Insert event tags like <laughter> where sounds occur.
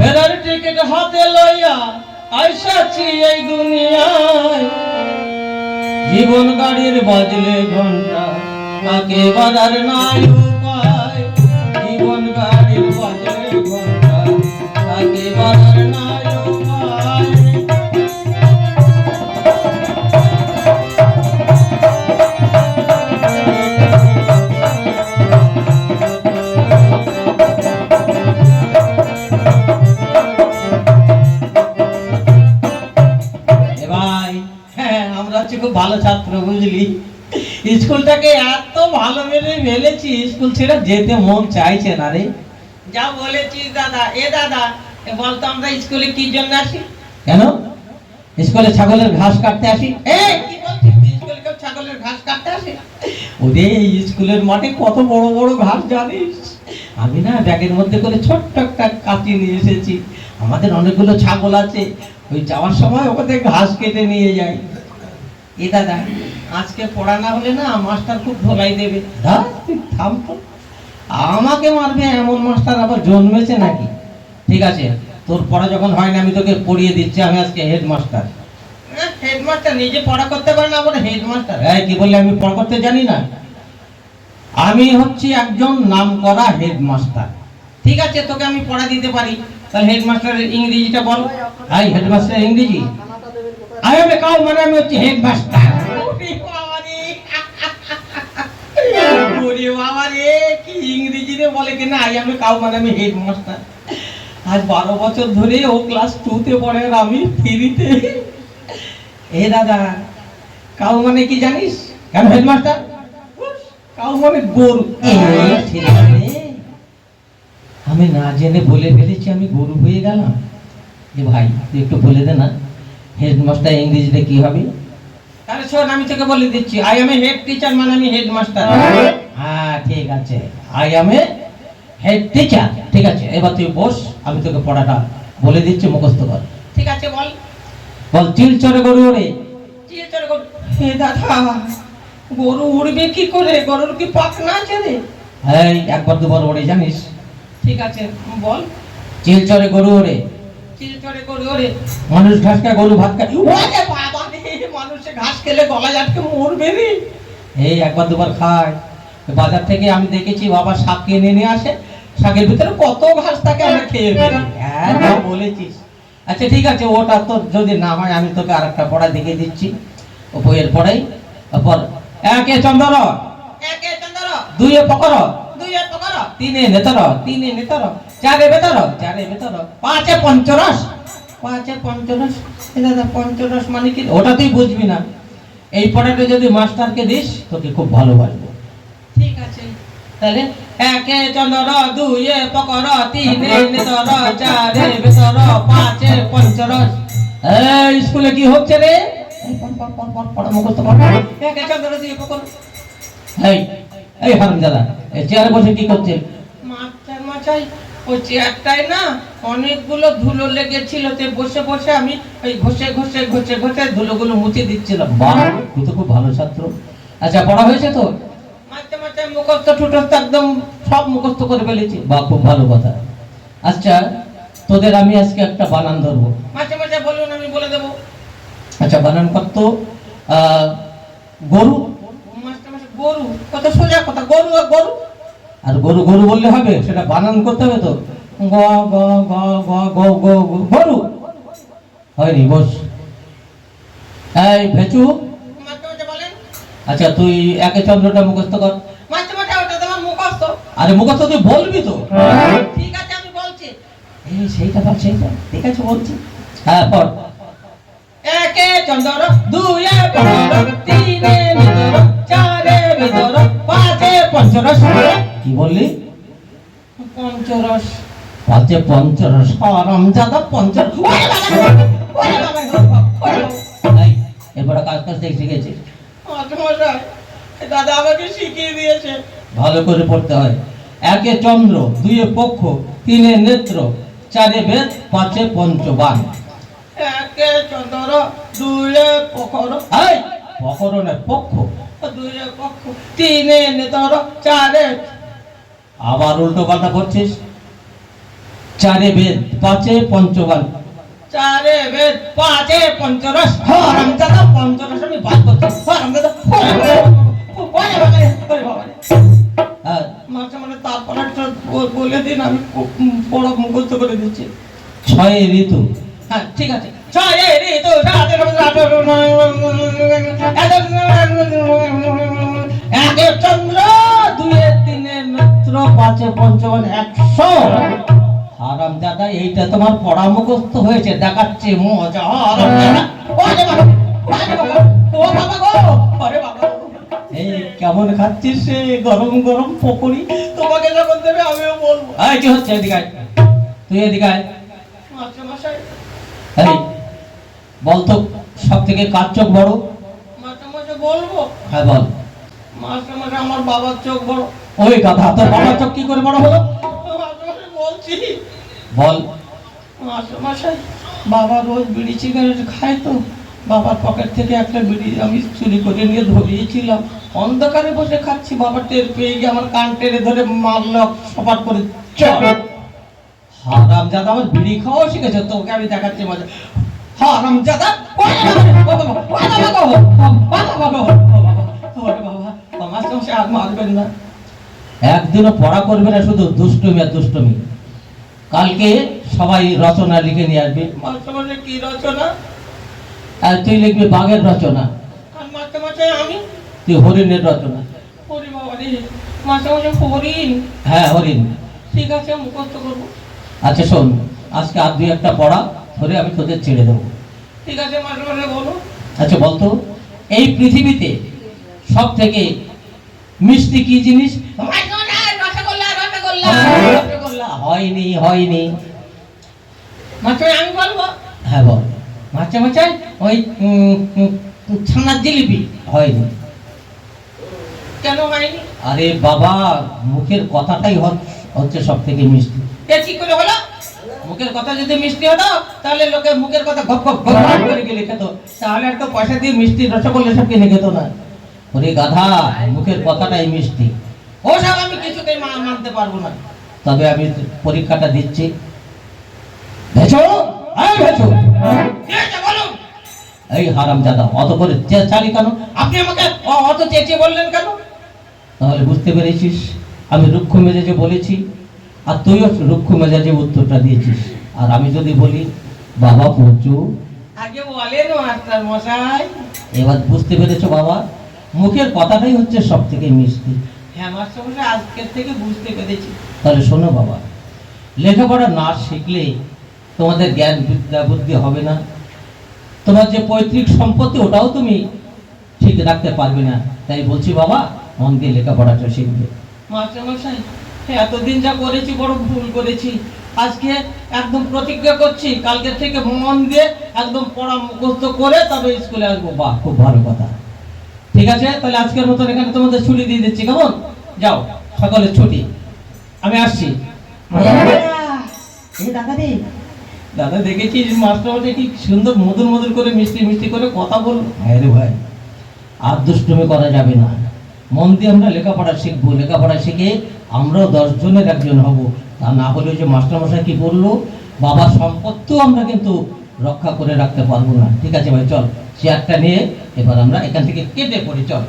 ফেরার টিকিট হাতে লইয়া আইসাছি এই দুনিয়ায়। জীবন গাড়ির বাজলে ঘণ্টা কাকে বাজার নাই। হচ্ছে খুব ভালো ছাত্র বুঝলি? স্কুলটাকে এত ভালো মেরে ফেলেছি স্কুল ছেড়ে যেতে মন চাইছে না রে। যা বলেছিস দাদা। এ দাদা এ বলতো আমরা স্কুলে কি জন্য আসি? কেন? স্কুলে ছাগলের ঘাস কাটতে আসি? এ কি বলছিস? স্কুলে কেউ ছাগলের ঘাস কাটতে আসে? ওরে স্কুলের মাঠে কত বড় বড় ঘাস জানিস? আমি না ব্যাগের মধ্যে করে ছোট্ট একটা কাটি নিয়ে এসেছি। আমাদের অনেকগুলো ছাগল আছে। ওই যাওয়ার সময় ওদের ঘাস কেটে নিয়ে যাই। এ দাদা আজকে পড়া না হলে না মাস্টার খুব ধোলাই দেবে। তুই থাম তো। আমাকে মারবে এমন মাস্টার আবার জন্মেছে নাকি? ঠিক আছে তোর পড়া যখন হয় না আমি তোকে পড়িয়ে দিচ্ছি আমি আজকে হেডমাস্টার। হেডমাস্টার নিজে পড়া করতে পারে না আবার হেডমাস্টার। এই কি বললে আমি পড়া করতে জানি না? আমি হচ্ছি একজন নামকরা হেডমাস্টার। ঠিক আছে তোকে আমি পড়া দিতে পারি। তাহলে হেডমাস্টারের ইংরেজিটা বল। হাই হেডমাস্টার ইংরেজি? এ কাউ মানে আমি হচ্ছি হেডমাস্টার ওরে বাবা রে কি ইংরেজিতে বলে কিনা আই এ কাউ মানে আমি হেডমাস্টার আজ বারো বছর ধরে ও ক্লাস টুতে পড়ে আর আমি থ্রিতে এ দাদা কাউ মানে কি জানিস? কেন হেডমাস্টার কাউ মানে গরু। রে। আমি না জেনে বলে ফেলেছি আমি গরু হয়ে গেলাম। যে ভাই তুই একটু বলে দে না। হেডমাস্টার ইংরেজিতে কি হবে? তাহলে শোন আমি তোকে বলে দিচ্ছি I am a head teacher মানে আমি হেডমাস্টার হ্যাঁ ঠিক আছে। I am a head teacher ঠিক আছে। এবার তুই বস আমি তোকে পড়াটা বলে দিচ্ছি মুখস্থ কর। ঠিক আছে বল। বল চিল চরে গরু ওরে চিল চরে গরু। হে দাদা গরু উড়বে কি করে? গরুর কি পাখনা আছে রে? এই একবার দুবার ওড়ে জানিস? ঠিক আছে বল। চিল চরে গরু ওরে চিল চরে গরু ওরে মানুষ ঘাস খায় গরু ভাত খায়। ওরে বাবা রে মানুষে ঘাস খেলে গলায় আটকে মরবে রে। এই একবার দুবার খায়। বাজার থেকে আমি দেখেছি বাবা শাক কিনে নিয়ে আসে। শাকের ভিতরে কত ঘাস থাকে আমরা খেয়ে হ্যাঁ বলেছিস। আচ্ছা ঠিক আছে ওটা তো যদি না হয় আমি তোকে আরেকটা পড়া দেখিয়ে দিচ্ছি। ও বইয়ের পড়াই। তারপর একে চন্দর একে চন্দর। দুইয়ে পকর। দুইয়ে পকর। তিনে নেতর তিনে নেতর। চারে বেতর চারে বেতর পাঁচে পঞ্চরস পাঁচে পঞ্চরস। দাদা পঞ্চরস মানে কি? ওটা তুই বুঝবি না। এই পড়াটা যদি মাস্টারকে দিস তোকে খুব ভালোবাসবো ঠিক আছে। তাহলে একে চন্দর পকর তিনে <laughs> নেতর চারে বেতর পাঁচে পঞ্চরস। এই স্কুলে কি হচ্ছে রে? মুখস্থ কর। একে চন্দর দুইয়ে পকর। এই এই হারামজাদা এই চেয়ারে বসে কি করছে? মাস্টার মশাই ওই চেয়ারটায় না অনেকগুলো ধুলো লেগেছিল তে বসে বসে আমি ওই ঘষে ঘষে ঘষে ঘষে ধুলোগুলো মুছে দিচ্ছিলাম। বাহ তুই তো খুব ভালো ছাত্র। আচ্ছা পড়া হয়েছে তো? মাঝে মাঝে মুখস্থ টুটস্থ একদম সব মুখস্থ করে ফেলেছি। বাহ খুব ভালো কথা। আচ্ছা তোদের আমি আজকে একটা বানান ধরবো। মাঝে মাঝে বলুন আমি বলে দেবো। আচ্ছা বানান কত আহ, গরু? গরু কত সোজা কথা গরু আর গরু? আর গরু গরু বললে হবে? সেটা বানান করতে হবে তো। গরু। হয়নি, বস। এই, ভেচু। আচ্ছা তুই একে চন্দ্রটা মুখস্থ কর। আরে, মুখস্থ তুই বলবি তো। ঠিক আছে আমি বলছি এই সেইটা ঠিক আছে, বলছি। হ্যাঁ পড় একে চন্দর, দুয়ে তিনে চারে পাঁচে পঞ্চরস কি বললি? পঞ্চরস। পঞ্চরস। এরপরে কাজ কাজ দেখে শিখেছিস? দাদা আমাকে শিখিয়ে দিয়েছে। ভালো করে পড়তে হয়। একে চন্দ্র দুয়ে পক্ষ তিনে নেত্র চারে বেদ পাঁচে পঞ্চবান। একে চন্দ্র দুয়ে পকর এই পকর না পক্ষ। দুয়ে পক্ষ তিনে নেতর চারে আবার উল্টো পাল্টা করছিস? চারে বেদ পাঁচে পঞ্চবান চারে বেদ পাঁচে পঞ্চরস। আমি বাদ মাঝে তারপর বলে দিন আমি মুখস্থ করে দিচ্ছি। ছয় ঋতু। হ্যাঁ ঠিক আছে। ছয় রে তো সাতে রবি আঠারো একে চন্দ্র দুয়ে তিনে মিত্র পঞ্চবান একশো। হারাম দাদা এইটা তোমার হয়েছে দেখাচ্ছে মজা ও বাবা গো, বাবা এই কেমন খাচ্ছিস সে গরম গরম পকোড়ি? তোমাকে যখন দেবে আমিও বলব। এই কি হচ্ছে এদিকে তুই এদিকে আয়। মাস্টার এই বল তো সব থেকে কার চোখ বড়? বলব? হ্যাঁ বল। মাস্টার মশাই আমার বাবার চোখ বড়। ওই কথা তোর বাবার চোখ কি করে বড় হলো বলছি বল মাস্টার মশাই বাবা রোজ বিড়ি সিগারেট খায় তো বাবার পকেট থেকে একটা বিড়ি আমি চুরি করে নিয়ে ধরিয়েছিলাম অন্ধকারে বসে খাচ্ছি বাবা টের পেয়ে গিয়ে আমার কান টেনে ধরে মারল সপাট করে হারাম জাদা আমার বিড়ি খাওয়া শিখেছে তোকে আমি দেখাচ্ছি মজা হারাম জাদা মাস্টার মশাই আর মারবেন না একদিনও পড়া করবে না শুধু দুষ্টুমি আর দুষ্টুমি। কালকে সবাই রচনা লিখে নিয়ে আসবে। কি রচনা? আর তুই লিখবি বাঘের রচনা। তুই হরিণের রচনা। হ্যাঁ হরিণ। ঠিক আছে মুখস্থ করব। আচ্ছা শোন আজকে আর দুই একটা পড়া ধরে আমি তোদের ছেড়ে দেবো। ঠিক আছে বলো। আচ্ছা বলতো এই পৃথিবীতে সব থেকে মিষ্টি কি জিনিস? হয়নি হয়নি। মাস্টার আমি হ্যাঁ মাচা মাচাই ওই ছানার জিলিপি। হয়নি। কেন হয়নি আরে বাবা, মুখের কথাটাই হচ্ছে সব থেকে মিষ্টি। কি করে হলো মুখের কথা যদি মিষ্টি হতো, তাহলে লোকে মুখের কথা গপ গপ গপ করে গেলে খেত। তাহলে একটা পয়সা দিয়ে মিষ্টি রসগোল্লা সব কিনে খেত না। ওরে গাধা মুখের কথাটাই মিষ্টি। ওসব আমি কিছুতেই মানতে পারব না। তবে আমি পরীক্ষাটা দিচ্ছি। ভেছো? ভেছো। ঠিক আছে বলুন? এই হারাম দাদা অত করে চালি কেন? আপনি আমাকে অত চেঁচিয়ে বললেন কেন? তাহলে বুঝতে পেরেছিস আমি রুক্ষ মেজাজে বলেছি আর তুইও রুক্ষ মেজাজে উত্তরটা দিয়েছিস। আর আমি যদি বলি বাবা পঞ্চু আগে বলেন মাস্টার মশাই এবার বুঝতে পেরেছ বাবা? মুখের কথাটাই হচ্ছে সব থেকে মিষ্টি। হ্যাঁ মাস্টারমশাই আজকের থেকে বুঝতে পেরেছি। তাহলে শোনো বাবা লেখাপড়া না শিখলে তোমাদের জ্ঞান বিদ্যা বুদ্ধি হবে না। তোমার যে পৈতৃক সম্পত্তি ওটাও তুমি ঠিক রাখতে পারবে না। তাই বলছি বাবা মন দিয়ে লেখাপড়াটা শিখবে। মাস্টার মশাই এতদিন যা করেছি বড় ভুল করেছি। আজকে একদম প্রতিজ্ঞা করছি কালকে থেকে মন দিয়ে একদম পড়া মুখস্থ করে তবে স্কুলে আসব। বাহ খুব ভালো কথা। ঠিক আছে? তাহলে আজকের মতন এখানে তোমাদের ছুটি দিয়ে দিচ্ছি, কেমন? যাও, সকলের ছুটি। আমি আসছি। দাদা, দেখেছি মাস্টারমশাই কি সুন্দর মধুর মধুর করে, মিষ্টি মিষ্টি করে কথা বলল হ্যাঁ রে ভাই, আর দুষ্টুমি করা যাবে না। মন দিয়ে আমরা লেখাপড়া শিখব, লেখাপড়া শিখে আমরাও দশ জনের একজন হব। তা না ওই যে মাস্টার মশাই কি বলল, বাবার সম্পত্তিও আমরা কিন্তু রক্ষা করে রাখতে পারব না। ঠিক আছে ভাই, চল। চেয়ারটা নিয়ে এবার আমরা এখান থেকে কেটে পড়ি চল।